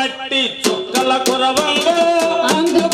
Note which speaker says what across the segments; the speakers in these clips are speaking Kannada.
Speaker 1: ಮಟ್ಟಿ ಚುಕ್ಕಲ ಕೊರವಂಗೋ.
Speaker 2: Andhra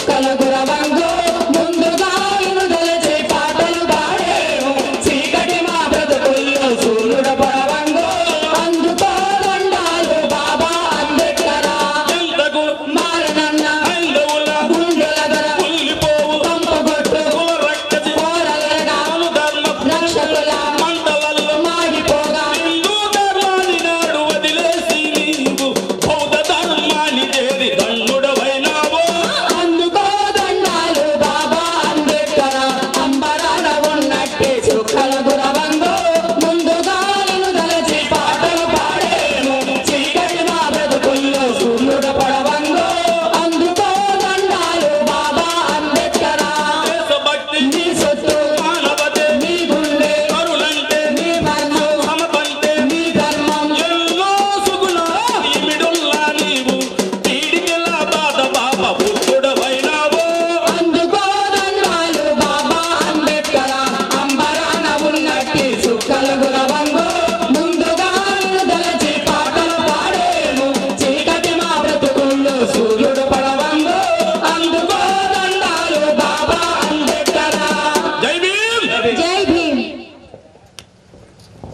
Speaker 2: Hasta luego.